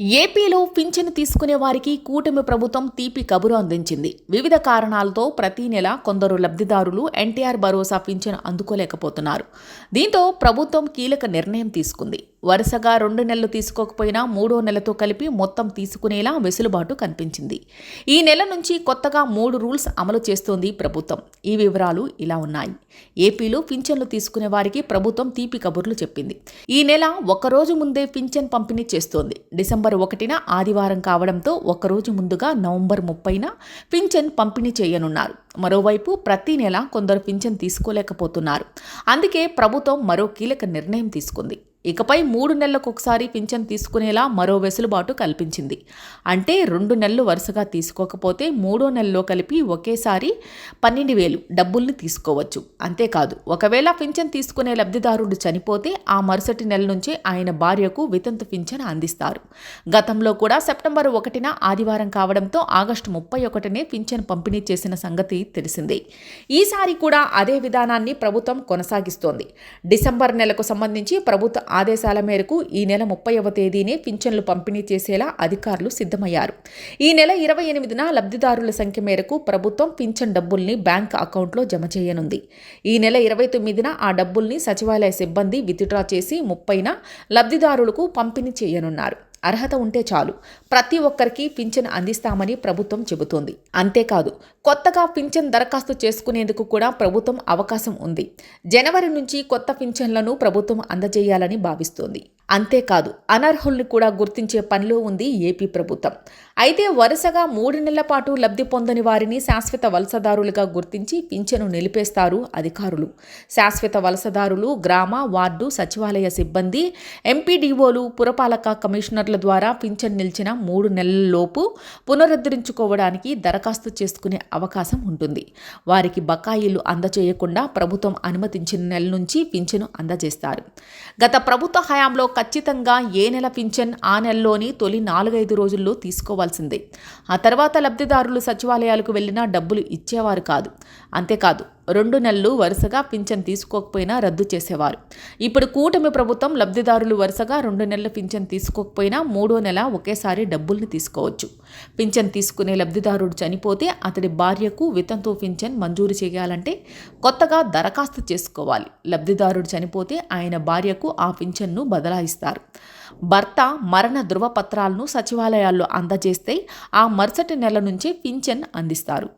ఏపీలో పింఛను తీసుకునే వారికి కూటమి ప్రభుత్వం తీపి కబురు అందించింది. వివిధ కారణాలతో ప్రతి నెల కొందరు లబ్ధిదారులు ఎన్టీఆర్ భరోసా పింఛను అందుకోలేకపోతున్నారు. దీంతో ప్రభుత్వం కీలక నిర్ణయం తీసుకుంది. వరుసగా రెండు నెలలు తీసుకోకపోయినా మూడో నెలతో కలిపి మొత్తం తీసుకునేలా వెసులుబాటు కనిపించింది. ఈ నెల నుంచి కొత్తగా మూడు రూల్స్ అమలు చేస్తోంది ప్రభుత్వం. ఈ వివరాలు ఇలా ఉన్నాయి. ఏపీలో పింఛన్లు తీసుకునే వారికి ప్రభుత్వం తీపి కబుర్లు చెప్పింది. ఈ నెల ఒకరోజు ముందే పింఛన్ పంపిణీ చేస్తోంది. డిసెంబర్ ఒకటిన ఆదివారం కావడంతో ఒకరోజు ముందుగా నవంబర్ ముప్పైన పింఛన్ పంపిణీ చేయనున్నారు. మరోవైపు ప్రతి నెల కొందరు పింఛన్ తీసుకోలేకపోతున్నారు. అందుకే ప్రభుత్వం మరో కీలక నిర్ణయం తీసుకుంది. ఇకపై మూడు నెలలకు ఒకసారి పింఛన్ తీసుకునేలా మరో వెసులుబాటు కల్పించింది. అంటే రెండు నెలలు వరుసగా తీసుకోకపోతే మూడో నెలలో కలిపి ఒకేసారి పన్నెండు వేలు డబ్బుల్ని తీసుకోవచ్చు. అంతేకాదు ఒకవేళ పింఛన్ తీసుకునే లబ్ధిదారుడు చనిపోతే ఆ మరుసటి నెల నుంచే ఆయన భార్యకు వితంతు పింఛన్ అందిస్తారు. గతంలో కూడా సెప్టెంబర్ ఒకటిన ఆదివారం కావడంతో ఆగస్టు ముప్పై ఒకటినే పింఛన్ పంపిణీ చేసిన సంగతి తెలిసిందే. ఈసారి కూడా అదే విధానాన్ని ప్రభుత్వం కొనసాగిస్తోంది. డిసెంబర్ నెలకు సంబంధించి ప్రభుత్వ ఆదేశాల మేరకు ఈ నెల ముప్పైవ తేదీనే పింఛన్లు పంపిణీ చేసేలా అధికారులు సిద్ధమయ్యారు. ఈ నెల ఇరవై ఎనిమిదిన లబ్ధిదారుల సంఖ్య మేరకు ప్రభుత్వం పింఛన్ డబ్బుల్ని బ్యాంక్ అకౌంట్లో జమ చేయనుంది. ఈ నెల ఇరవై తొమ్మిదిన ఆ డబ్బుల్ని సచివాలయ సిబ్బంది విత్డ్రా చేసి ముప్పైన లబ్ధిదారులకు పంపిణీ చేయనున్నారు. అర్హత ఉంటే చాలు. ప్రతి ఒక్కరికి పింఛన్ అందిస్తామని ప్రభుత్వం చెబుతోంది. అంతేకాదు కొత్తగా పింఛన్ దరఖాస్తు చేసుకునేందుకు కూడా ప్రభుత్వం అవకాశం ఉంది. జనవరి నుంచి కొత్త పింఛన్లను ప్రభుత్వం అందజేయాలని భావిస్తోంది. అంతేకాదు అనర్హుల్ని కూడా గుర్తించే పనిలో ఉంది ఏపీ ప్రభుత్వం. అయితే వరుసగా మూడు నెలల పాటు లబ్ధి పొందని వారిని శాశ్వత వలసదారులుగా గుర్తించి పింఛను నిలిపేస్తారు అధికారులు. శాశ్వత వలసదారులు గ్రామ వార్డు సచివాలయ సిబ్బంది ఎంపీడీఓలు పురపాలక కమిషనర్ల ద్వారా పింఛన్ నిలిచిన మూడు నెలలలోపు పునరుద్ధరించుకోవడానికి దరఖాస్తు చేసుకునే అవకాశం ఉంటుంది. వారికి బకాయిలు అందచేయకుండా ప్రభుత్వం అనుమతించిన నెల నుంచి పింఛను అందజేస్తారు. గత ప్రభుత్వ హయాంలో ఖచ్చితంగా ఏ నెల పింఛన్ ఆ నెలలోని తొలి నాలుగైదు రోజుల్లో తీసుకోవాల్సిందే. ఆ తర్వాత లబ్ధిదారులు సచివాలయాలకు వెళ్ళినా డబ్బులు ఇచ్చేవారు కాదు. అంతేకాదు రెండు నెలలు వరుసగా పింఛన్ తీసుకోకపోయినా రద్దు చేసేవారు. ఇప్పుడు కూటమి ప్రభుత్వం లబ్ధిదారులు వరుసగా రెండు నెలల పింఛన్ తీసుకోకపోయినా మూడో నెల ఒకేసారి డబ్బుల్ని తీసుకోవచ్చు. పింఛన్ తీసుకునే లబ్ధిదారుడు చనిపోతే అతడి భార్యకు వితంతు పింఛన్ మంజూరు చేయాలంటే కొత్తగా దరఖాస్తు చేసుకోవాలి. లబ్ధిదారుడు చనిపోతే ఆయన భార్యకు ఆ పింఛన్ను బదలాయిస్తారు. భర్త మరణ ధృవపత్రాలను సచివాలయాల్లో అందజేస్తే ఆ మరుసటి నెల నుంచే పింఛన్ అందిస్తారు.